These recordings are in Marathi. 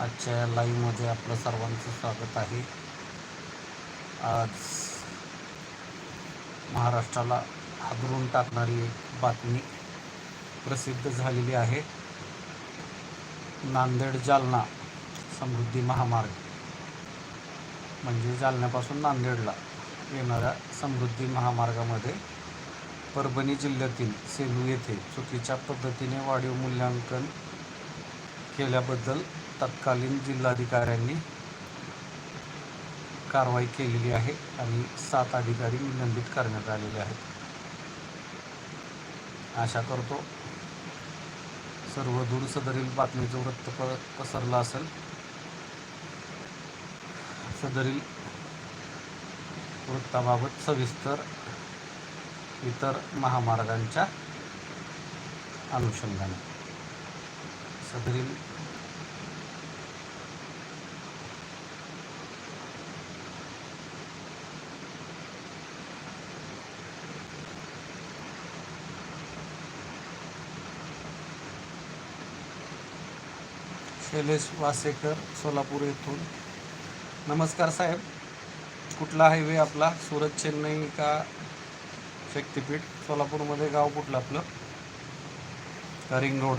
आजच्या या लाईव्हमध्ये आपलं सर्वांचं स्वागत आहे. आज महाराष्ट्राला हादरून टाकणारी एक बातमी प्रसिद्ध झालेली आहे. नांदेड जालना समृद्धी महामार्ग. म्हणजे जालन्यापासून नांदेडला येणाऱ्या समृद्धी महामार्गामध्ये परभणी जिल्ह्यातील सेलू येथे चुकीच्या पद्धतीने वाढीव मूल्यांकन केल्याबद्दल तत्कालीन जिल्हाधिकाऱ्यांनी कारवाई केलेली आहे आणि सात अधिकारी निलंबित करण्यात आलेले आहेत. आशा करतो सर्व दूरसदरील बातमीचं वृत्त प पसरलं असेल. सदरील वृत्ताबाबत सविस्तर इतर महामार्गांच्या अनुषंगाने. सदरील शैलेश वासेकर सोलापूर येथून. नमस्कार साहेब. कुठला हायवे आपला? सुरत चेन्नई का शक्तीपीठ? सोलापूरमध्ये गाव कुठलं आपलं? Ring road.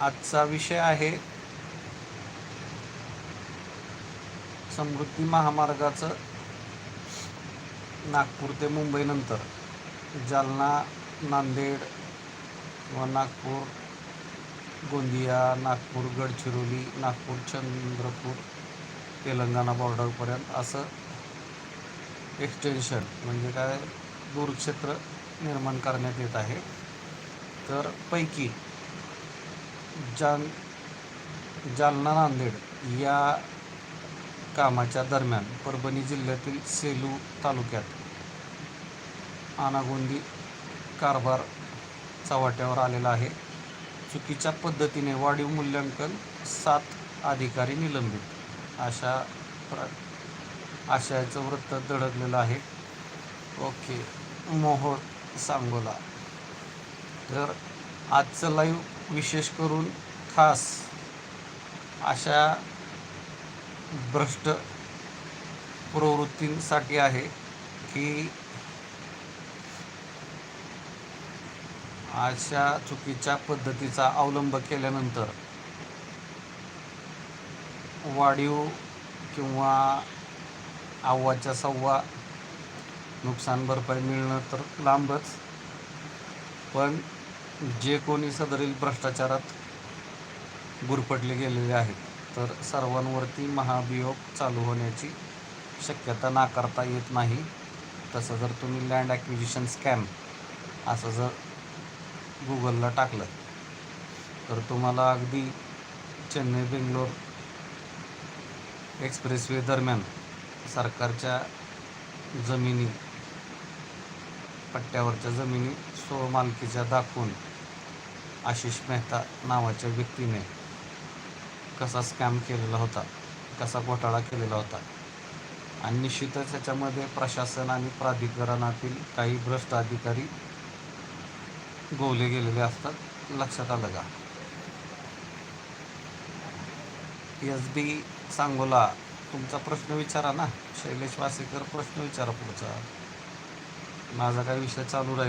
आजचा विषय आहे समृद्धी महामार्गाचं नागपूर ते मुंबईनंतर जालना नांदेड व नागपूर गोंदिया नागपूर गडचिरोली नागपूर चंद्रपूर तेलंगणा बॉर्डरपर्यंत असं एक्सटेन्शन म्हणजे काय? दूरक्षेत्र निर्माण करण्यात येत आहे. तर पैकी जाल जालना नांदेड या कामाच्या दरम्यान परभणी जिल्ह्यातील सेलू तालुक्यात आनागोंदी कारभार चव्हाट्यावर आलेला आहे. चुकीच्या पद्धतीने वाढीव मूल्यांकन सात अधिकारी निलंबित अशा प्र आशयाचं वृत्त दडकलेलं आहे. ओके मोहोळ सांगोला. तर आजचं लाईव्ह विशेष करून खास अशा भ्रष्ट प्रवृत्तींसाठी आहे की अशा चुकीच्या पद्धतीचा अवलंब केल्यानंतर वाढीव किंवा अव्वाच्या सव्वा नुकसान भरपाई मिळणं तर लांबच. पण जे कोणी सदरील भ्रष्टाचारात गुरपटले गेलेले आहेत तर सर्वांवरती महाभियोग चालू होण्याची शक्यता नाकारता येत नाही. तसं जर तुम्ही लँड ॲक्विजिशन स्कॅम असं जर गुगलला टाकलं. तर तुम्हाला अगदी चेन्नई बेंगलोर एक्सप्रेसवे दरम्यान सरकारच्या जमिनी पट्ट्यावरच्या जमिनी स्वमालकीच्या दाखवून आशिष मेहता नावाच्या व्यक्तीने कसा स्कॅम केलेला होता कसा घोटाळा केलेला होता. आणि निश्चितच याच्यामध्ये प्रशासन आणि प्राधिकरणातील काही भ्रष्ट अधिकारी गोवले गेलेले असतात लक्षात आलं का? एस बी सांगोला तुमचा प्रश्न विचारा ना. शैलेश वासेकर प्रश्न विचारा पुढचा. माझा काय विषय चालू राहील.